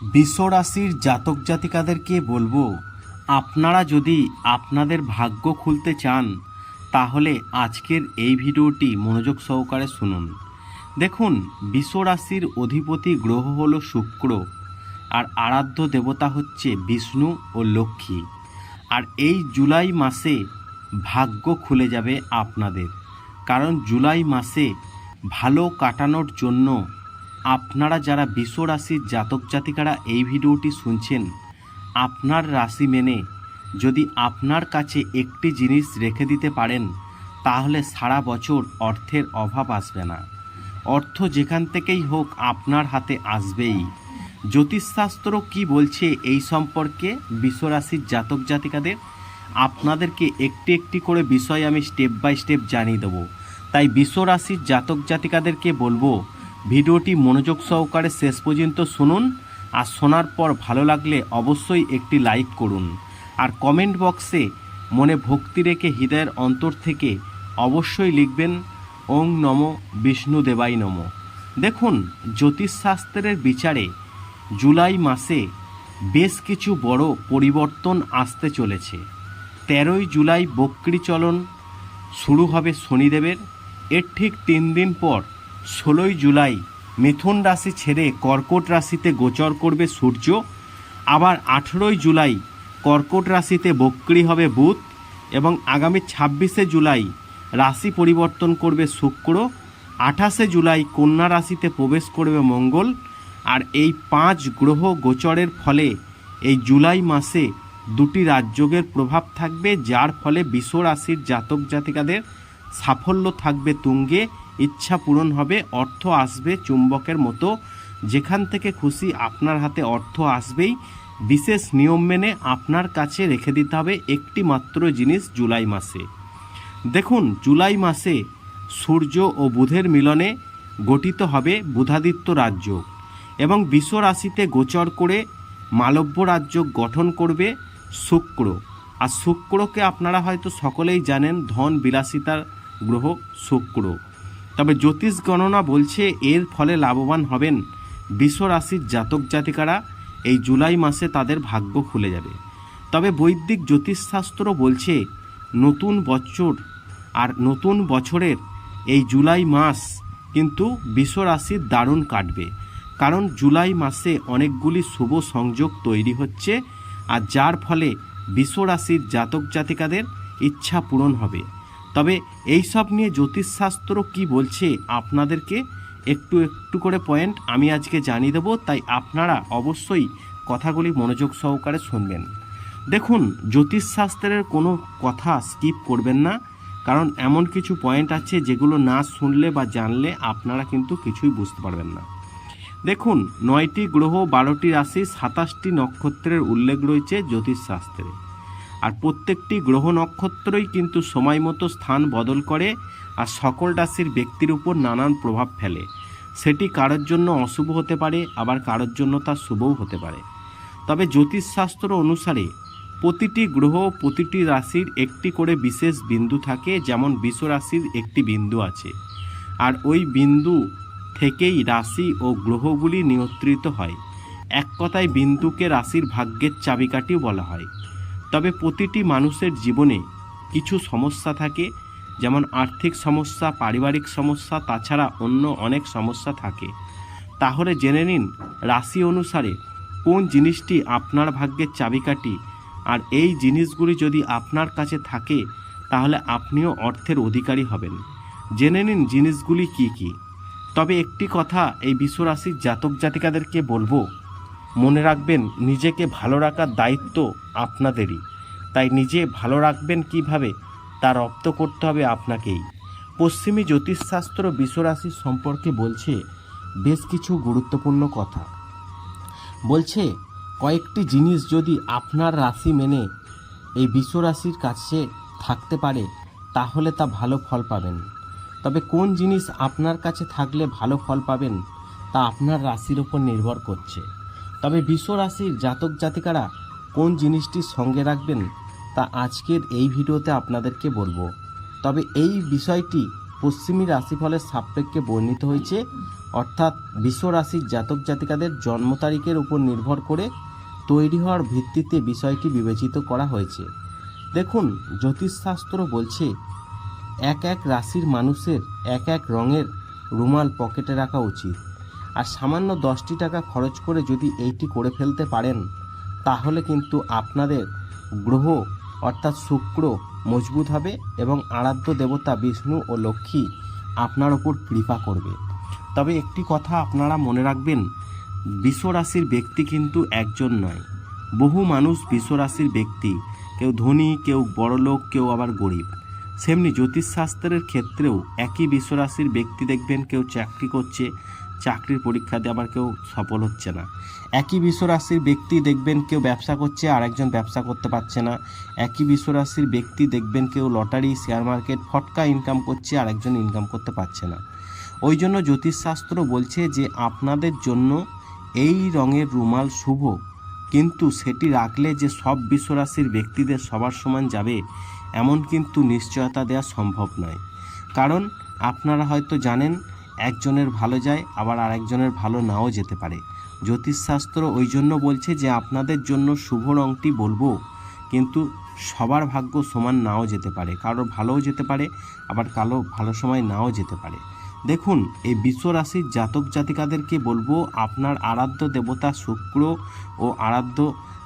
বিশ্বরাশির জাতক জাতিকাদেরকে বলব, আপনারা যদি আপনাদের ভাগ্য খুলতে চান, তাহলে আজকের এই ভিডিওটি মনোযোগ সহকারে শুনুন। দেখুন, বিশ্বরাশির অধিপতি গ্রহ হলো শুক্র, আর আরাধ্য দেবতা হচ্ছে বিষ্ণু ও লক্ষ্মী। আর এই জুলাই মাসে ভাগ্য খুলে যাবে আপনাদের, কারণ জুলাই মাসে ভালো কাটানোর জন্য আপনারা যারা বিশ্ব রাশির জাতক জাতিকারা এই ভিডিওটি শুনছেন, আপনার রাশি মেনে যদি আপনার কাছে একটি জিনিস রেখে দিতে পারেন, তাহলে সারা বছর অর্থের অভাব আসবে না। অর্থ যেখান থেকেই হোক আপনার হাতে আসবেই। জ্যোতিষশাস্ত্র কি বলছে এই সম্পর্কে বিশ্বরাশির জাতক জাতিকাদের? আপনাদেরকে একটি একটি করে বিষয় আমি স্টেপ বাই স্টেপ জানিয়ে দেবো। তাই বিশ্বরাশির জাতক জাতিকাদেরকে বলব ভিডিওটি মনোযোগ সহকারে শেষ পর্যন্ত শুনুন আর শোনার পর ভালো লাগলে অবশ্যই একটি লাইক করুন। আর কমেন্ট বক্সে মনে ভক্তি রেখে হৃদয়ের অন্তর থেকে অবশ্যই লিখবেন, ওং নম বিষ্ণু দেবাই নম। দেখুন, জ্যোতিষশাস্ত্রের বিচারে জুলাই মাসে বেশ কিছু বড় পরিবর্তন আসতে চলেছে। তেরোই জুলাই বক্রি চলন শুরু হবে শনিদেবের। এর ঠিক তিন দিন পর ষোলোই জুলাই মিথুন রাশি ছেড়ে কর্কট রাশিতে গোচর করবে সূর্য। আবার আঠেরোই জুলাই কর্কট রাশিতে বক্রি হবে বুধ এবং আগামী ছাব্বিশে জুলাই রাশি পরিবর্তন করবে শুক্র। আঠাশে জুলাই কন্যা রাশিতে প্রবেশ করবে মঙ্গল। আর এই পাঁচ গ্রহ গোচরের ফলে এই জুলাই মাসে দুটি রাজযোগের প্রভাব থাকবে, যার ফলে বিশ্ব রাশির জাতক জাতিকাদের সাফল্য থাকবে তুঙ্গে। ইচ্ছা পূরণ হবে, অর্থ আসবে চুম্বকের মতো। যেখান থেকে খুশি আপনার হাতে অর্থ আসবেই। বিশেষ নিয়ম মেনে আপনার কাছে রেখে দিতে হবে একটি মাত্র জিনিস জুলাই মাসে। দেখুন, জুলাই মাসে সূর্য ও বুধের মিলনে গঠিত হবে বুধাদিত্য রাজ্য এবং বিশ্ব রাশিতে গোচর করে মালব্য রাজ্য গঠন করবে শুক্র। আর শুক্রকে আপনারা হয়তো সকলেই জানেন, ধন বিলাসিতার গ্রহ শুক্র। তবে জ্যোতিষ গণনা বলছে এর ফলে লাভবান হবেন বিশ্ব রাশির জাতক জাতিকারা। এই জুলাই মাসে তাদের ভাগ্য খুলে যাবে। তবে বৈদিক জ্যোতিষশাস্ত্র বলছে, নতুন বছর আর নতুন বছরের এই জুলাই মাস কিন্তু বিশ্ব রাশির দারুণ কাটবে। কারণ জুলাই মাসে অনেকগুলি শুভ সংযোগ তৈরি হচ্ছে, আর যার ফলে বিশ্ব রাশির জাতক জাতিকাদের ইচ্ছা পূরণ হবে। তবে এই সব নিয়ে জ্যোতিষশাস্ত্র কি বলছে আপনাদেরকে? একটু একটু করে পয়েন্ট আমি আজকে জানিয়ে দেবো, তাই আপনারা অবশ্যই কথাগুলি মনোযোগ সহকারে শুনবেন। দেখুন, জ্যোতিষশাস্ত্রের কোনো কথা স্কিপ করবেন না, কারণ এমন কিছু পয়েন্ট আছে যেগুলো না শুনলে বা জানলে আপনারা কিন্তু কিছুই বুঝতে পারবেন না। দেখুন, নয়টি গ্রহ, বারোটি রাশি, সাতাশটি নক্ষত্রের উল্লেখ রয়েছে জ্যোতিষশাস্ত্রে। আর প্রত্যেকটি গ্রহ নক্ষত্রই কিন্তু সময় মতো স্থান বদল করে আর সকল রাশির ব্যক্তির উপর নানান প্রভাব ফেলে। সেটি কারোর জন্য অশুভ হতে পারে, আবার কারোর জন্য তা শুভও হতে পারে। তবে জ্যোতিষশাস্ত্র অনুসারে প্রতিটি গ্রহ প্রতিটি রাশির একটি করে বিশেষ বিন্দু থাকে, যেমন বিশ্ব রাশির একটি বিন্দু আছে। আর ওই বিন্দু থেকেই রাশি ও গ্রহগুলি নিয়ন্ত্রিত হয়। এক কথায় বিন্দুকে রাশির ভাগ্যের চাবিকাঠিও বলা হয়। তবে প্রতিটি মানুষের জীবনে কিছু সমস্যা থাকে, যেমন আর্থিক সমস্যা, পারিবারিক সমস্যা, তাছাড়া অন্য অনেক সমস্যা থাকে। তাহলে জেনে নিন, রাশি অনুসারে কোন জিনিসটি আপনার ভাগ্যের চাবিকাঠি? আর এই জিনিসগুলি যদি আপনার কাছে থাকে, তাহলে আপনিও অর্থের অধিকারী হবেন। জেনে নিন জিনিসগুলি কি কি। তবে একটি কথা এই বিশ্বরাশির জাতক জাতিকাদেরকে বলব মনে রাখবেন, নিজেকে ভালো রাখার দায়িত্ব আপনাদেরই। তাই নিজে ভালো রাখবেন কীভাবে, তা রপ্ত করতে হবে আপনাকেই। পশ্চিমী জ্যোতিষশাস্ত্র বিশ্বরাশির সম্পর্কে বলছে বেশ কিছু গুরুত্বপূর্ণ কথা। বলছে, কয়েকটি জিনিস যদি আপনার রাশি মেনে এই বিশ্বরাশির কাছে থাকতে পারে, তাহলে তা ভালো ফল পাবেন। তবে কোন জিনিস আপনার কাছে থাকলে ভালো ফল পাবেন, তা আপনার রাশির ওপর নির্ভর করছে। তবে রাশির জাতক জাতিকারা কোন জিনিসটি সঙ্গে রাখবেন তা আজকের এই ভিডিওতে আপনাদেরকে বলব। তবে এই বিষয়টি পশ্চিমী রাশিফলের সাপেক্ষে বর্ণিত হয়েছে, অর্থাৎ বিশ্বরাশির জাতক জাতিকাদের জন্ম তারিখের উপর নির্ভর করে তৈরি হওয়ার ভিত্তিতে বিষয়টি বিবেচিত করা হয়েছে। দেখুন, জ্যোতিষশাস্ত্র বলছে, এক এক রাশির মানুষের এক এক রঙের রুমাল পকেটে রাখা উচিত। আর সামান্য দশটি টাকা খরচ করে যদি এইটি করে ফেলতে পারেন, তাহলে কিন্তু আপনাদের গ্রহ অর্থাৎ শুক্র মজবুত হবে এবং আরাধ্য দেবতা বিষ্ণু ও লক্ষ্মী আপনার ওপর কৃপা করবে। তবে একটি কথা আপনারা মনে রাখবেন বিশ্বরাশির ব্যক্তি কিন্তু একজন নয়। বহু মানুষ বিশ্বরাশির ব্যক্তি, কেউ ধনী, কেউ বড়লোক কেউ আবার গরিব। সেমনি জ্যোতিষশাস্ত্রের ক্ষেত্রেও একই বিশ্বরাশির ব্যক্তি দেখবেন, কেউ চাকরি করছে চাকরির পরীক্ষা দিয়ে আবার কেউ সফল হচ্ছে না। একই বিশ্বরাশির ব্যক্তি দেখবেন কেউ ব্যবসা করছে আর একজন ব্যবসা করতে পারছে না। একই বিশ্বরাশির ব্যক্তি দেখবেন কেউ লটারি শেয়ার মার্কেট ফটকা ইনকাম করছে আর একজন ইনকাম করতে পারছে না। ওই জন্য জ্যোতিষশাস্ত্র বলছে যে, আপনাদের জন্য এই রঙের রুমাল শুভ। কিন্তু সেটি রাখলে যে সব বিশ্বরাশির ব্যক্তিদের সবার সমান যাবে, এমন কিন্তু নিশ্চয়তা দেওয়া সম্ভব নয়। কারণ আপনারা হয়তো জানেন একজনের ভালো যায়, আবার আরেকজনের ভালো নাও যেতে পারে। জ্যোতিষশাস্ত্র ওই জন্য বলছে যে, আপনাদের জন্য শুভ রঙটি বলব, কিন্তু সবার ভাগ্য সমান নাও যেতে পারে। কারও ভালোও যেতে পারে, আবার কালো ভালো সময় নাও যেতে পারে। দেখুন, এই বিশ্বরাশির জাতক জাতিকাদেরকে বলব, আপনার আরাধ্য দেবতা শুক্র ও আরাধ্য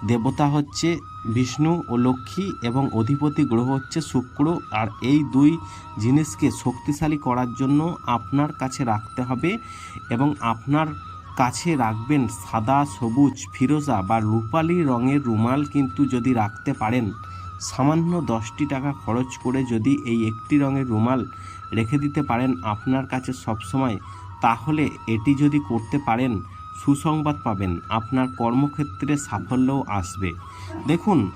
দেবতা হচ্ছে বিষ্ণু ও লক্ষ্মী এবং অধিপতি গ্রহ হচ্ছে শুক্র, আর এই দুই জিনিসকে শক্তিশালী করার জন্য আপনার কাছে রাখতে হবে এবং আপনার কাছে রাখবেন সাদা, সবুজ, ফিরোজা বা রূপালি রঙের রুমাল কিন্তু যদি রাখতে পারেন। সামান্য দশটি টাকা খরচ করে যদি এই একটি রঙের রুমাল রেখে দিতে পারেন আপনার কাছে সবসময়, তাহলে এটি যদি করতে পারেন সুসংবাদ পাবেন। আপনার কর্মক্ষেত্রে সাফল্যও আসবে। দেখুন,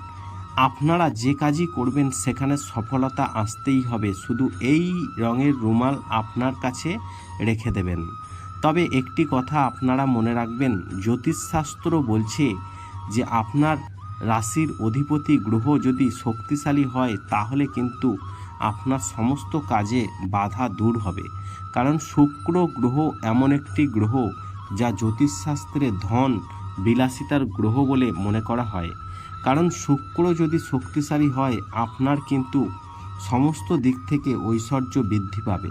আপনারা যে কাজই করবেন, সেখানে সফলতা আসতেই হবে। শুধু এই রঙের রুমাল আপনার কাছে রেখে দেবেন। তবে একটি কথা আপনারা মনে রাখবেন, জ্যোতিষশাস্ত্র বলছে যে আপনার রাশির অধিপতি গ্রহ যদি শক্তিশালী হয়, তাহলে কিন্তু আপনার সমস্ত কাজে বাধা দূর হবে। কারণ শুক্র গ্রহ এমন একটি গ্রহ যা জ্যোতিষশাস্ত্রে ধন বিলাসিতার গ্রহ বলে মনে করা হয়। কারণ শুক্র যদি শক্তিশালী হয়, আপনার কিন্তু সমস্ত দিক থেকে ঐশ্বর্য বৃদ্ধি পাবে।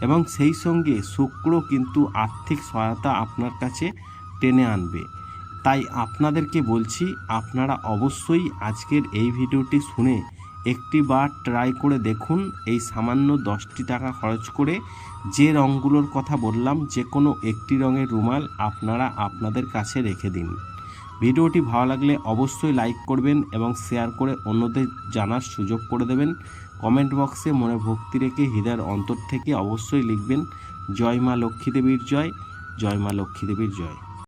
এবং সেই সঙ্গে শুক্র কিন্তু আর্থিক সহায়তা আপনার কাছে টেনে আনবে। তাই আপনাদেরকে বলছি, আপনারা অবশ্যই আজকের এই ভিডিওটি শুনে একটি বার ট্রাই করে দেখুন এই সামান্য দশটি টাকা খরচ করে যে রঙগুলোর কথা বললাম, যে কোনো একটি রঙের রুমাল আপনারা আপনাদের কাছে রেখে দিন। ভিডিওটি ভালো লাগলে অবশ্যই লাইক করবেন এবং শেয়ার করে অন্যদের জানার সুযোগ করে দেবেন। কমেন্ট বক্সে মনে ভক্তি রেখে হৃদয়ের অন্তর থেকে অবশ্যই লিখবেন, জয় মা লক্ষ্মী দেবীর জয় জয় মা লক্ষ্মী দেবীর জয়।